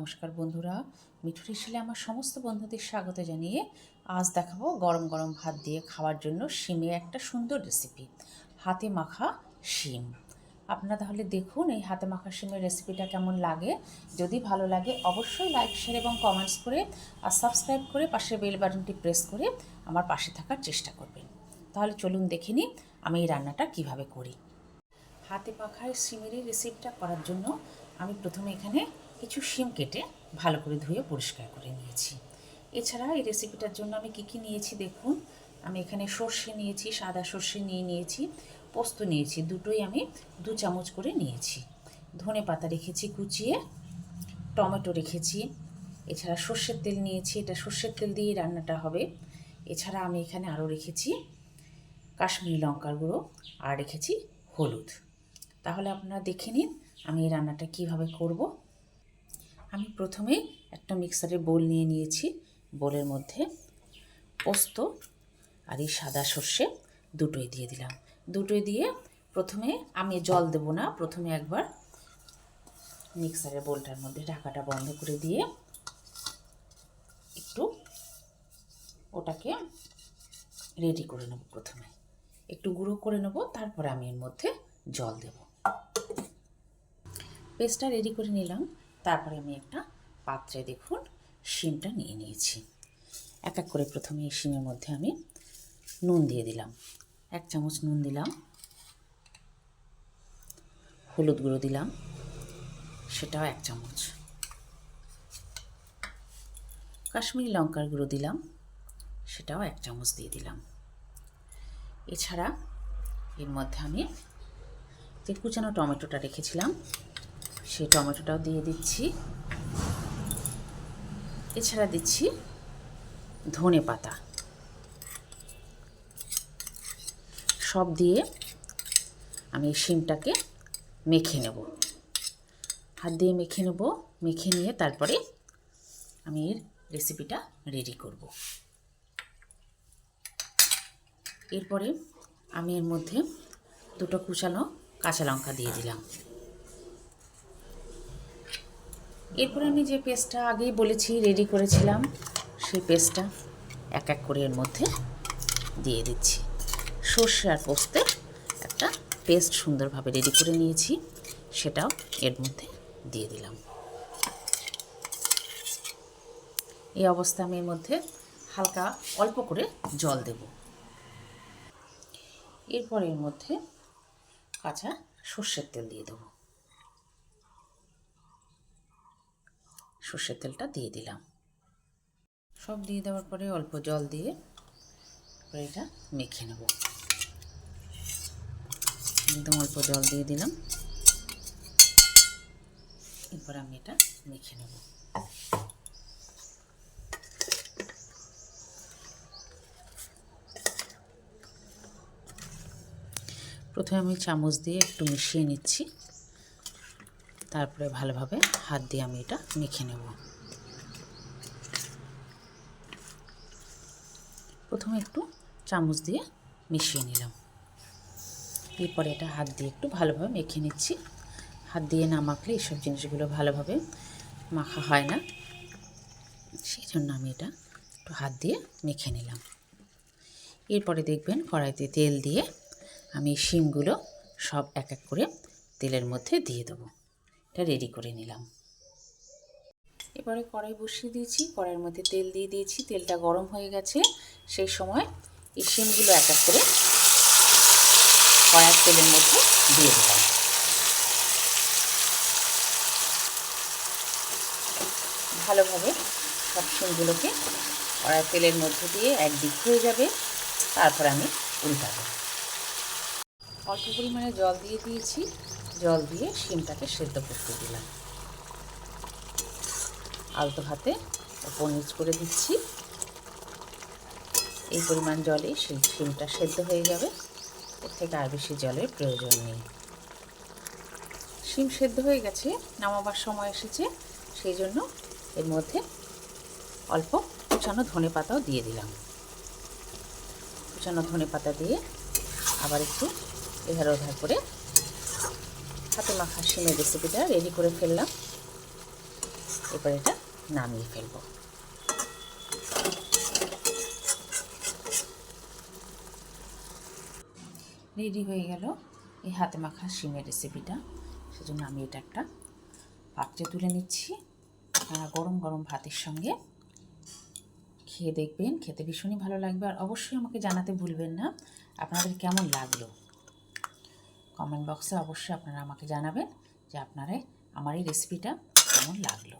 নমস্কার বন্ধুরা। মিঠু শিলে আমার সমস্ত বন্ধুদের স্বাগত জানিয়ে আজ দেখাবো গরম গরম ভাত দিয়ে খাওয়ার জন্য শিমের একটা সুন্দর রেসিপি হাতে মাখা শিম। আপনারা তাহলে দেখুন এই হাতে মাখা শিমের রেসিপিটা কেমন লাগে। যদি ভালো লাগে অবশ্যই লাইক শেয়ার এবং কমেন্টস করে আর সাবস্ক্রাইব করে পাশে বেল বাটনটি প্রেস করে আমার পাশে থাকার চেষ্টা করবেন। তাহলে চলুন দেখে নিই আমি এই রান্নাটা কীভাবে করি। হাতে পাখায় শিমের রেসিপিটা করার জন্য আমি প্রথমে এখানে কিছু শিম কেটে ভালো করে ধুয়ে পরিষ্কার করে নিয়েছি। এছাড়া এই রেসিপিটার জন্য আমি কি কি নিয়েছি দেখুন? আমি এখানে সর্ষে নিয়েছি, সাদা সর্ষে নিয়ে নিয়েছি, পোস্ত নিয়েছি, দুটোই আমি দু চামচ করে নিয়েছি। ধনে পাতা রেখেছি কুচিয়ে, টমেটো রেখেছি, এছাড়া সর্ষের তেল নিয়েছি, এটা সর্ষের তেল দিয়ে রান্নাটা হবে। এছাড়া আমি এখানে আরও রেখেছি কাশ্মীরি লঙ্কার গুঁড়ো আর রেখেছি হলুদ। তাহলে আপনারা দেখে নিন আমি এই রান্নাটা কীভাবে করব। আমি প্রথমে একটা মিক্সারের বোল নিয়ে নিয়েছি, বোলের মধ্যে পোস্ত আর এই সাদা সর্ষে দুটোই দিয়ে দিলাম। দুটোই দিয়ে প্রথমে আমি জল দেব না, প্রথমে একবার মিক্সারের বোলটার মধ্যে ঢাকাটা বন্ধ করে দিয়ে একটু ওটাকে রেডি করে নেব প্রথমে। একটু গুঁড়ো করে নেব, তারপরে আমি এর মধ্যে জল দেব। পেস্টটা রেডি করে নিলাম। তারপরে আমি একটা পাত্রে দেখুন শিমটা নিয়ে নিয়েছি। এক এক করে প্রথমে এই শিমের মধ্যে আমি নুন দিয়ে দিলাম। এক চামচ নুন দিলাম। হলুদ গুঁড়ো দিলাম। সেটাও এক চামচ। কাশ্মীরি লঙ্কার গুঁড়ো দিলাম। সেটাও এক চামচ দিয়ে দিলাম। এছাড়া এর মধ্যে আমি যে কুচানো টমেটোটা রেখেছিলাম। সেই টমেটোটাও দিয়ে দিচ্ছি। এছাড়া দিচ্ছি ধনে পাতা। সব দিয়ে আমি এই শিমটাকে মেখে নেব। হাত দিয়ে মেখে নেব, মেখে নিয়ে তারপরে আমি এর রেসিপিটা রেডি করব। এরপরে আমি এর মধ্যে দুটো কুচানো কাঁচা লঙ্কা দিয়ে দিলাম। এরপরে আমি যে পেস্টটা আগেই বলেছি রেডি করেছিলাম, সেই পেস্টটা এক এক করে এর মধ্যে দিয়ে দিচ্ছি। সর্ষে আর পোস্তে একটা পেস্ট সুন্দরভাবে রেডি করে নিয়েছি, সেটাও এর মধ্যে দিয়ে দিলাম। এই অবস্থা আমি এর মধ্যে হালকা অল্প করে জল দেব। এরপর এর মধ্যে কাঁচা সর্ষের তেল দিয়ে দেবো। সর্ষের তেলটা দিয়ে দিলাম। সব দিয়ে দেওয়ার পরে অল্প জল দিয়ে এটা মেখে নেব। একদম অল্প জল দিয়ে দিলাম। এরপর আমি এটা মেখে নেব। প্রথমে আমি চামচ দিয়ে একটু মিশিয়ে নিচ্ছি। তারপরে ভালোভাবে হাত দিয়ে আমি এটা মেখে নেব। প্রথমে একটু চামচ দিয়ে মিশিয়ে নিলাম। এরপরে এটা হাত দিয়ে একটু ভালোভাবে মেখে নিচ্ছি। হাত দিয়ে না মাখলে এইসব জিনিসগুলো ভালোভাবে মাখা হয় না। সেই জন্য আমি এটা একটু হাত দিয়ে মেখে নিলাম। এরপরে দেখবেন কড়াইতে তেল দিয়ে আমি শিমগুলো সব এক এক করে তেলের মধ্যে দিয়ে দেবো। এটা রেডি করে নিলাম। এবারে কড়াই বসিয়ে দিয়েছি, কড়াইয়ের মধ্যে তেল দিয়ে দিয়েছি, তেলটা গরম হয়ে গেছে। সেই সময় এই শিমগুলো এক এক করে কড়াইয়ের তেলের মধ্যে দিয়ে দিলাম। ভালোভাবে সব শিমগুলোকে কড়াইয়ের তেলের মধ্যে দিয়ে একদিক হয়ে যাবে, তারপর আমি উল্টাবো। অল্প পরিমাণে জল দিয়ে দিয়েছি। জল দিয়ে শিমটাকে সেদ্ধ করতে দিলাম। আলতো হাতে ওপর নিচ করে দিচ্ছি। এই পরিমাণ জলে সেই শিমটা সেদ্ধ হয়ে যাবে। এর থেকে আর বেশি জলের প্রয়োজন নেই। শিম সেদ্ধ হয়ে গেছে, নামাবার সময় এসেছে। সেই জন্য এর মধ্যে অল্প কুচানো ধনে পাতাও দিয়ে দিলাম। কুচানো ধনে পাতা দিয়ে আবার একটু এধার ওধার করে হাতে মাখা শিমের রেসিপিটা রেডি করে ফেললাম। এবার এটা নামিয়ে ফেলব। রেডি হয়ে গেল এই হাতে মাখা শিমের রেসিপিটা সেজন্য আমি এটা একটা পাত্রে তুলে নিচ্ছি। গরম গরম ভাতের সঙ্গে খেয়ে দেখবেন, খেতে ভীষণই ভালো লাগবে। আর অবশ্যই আমাকে জানাতে ভুলবেন না। আপনাদের কেমন লাগল? কমেন্ট বক্সে অবশ্যই আপনারা আমাকে জানাবেন যে আপনারা আমার এই রেসিপিটা কেমন লাগল।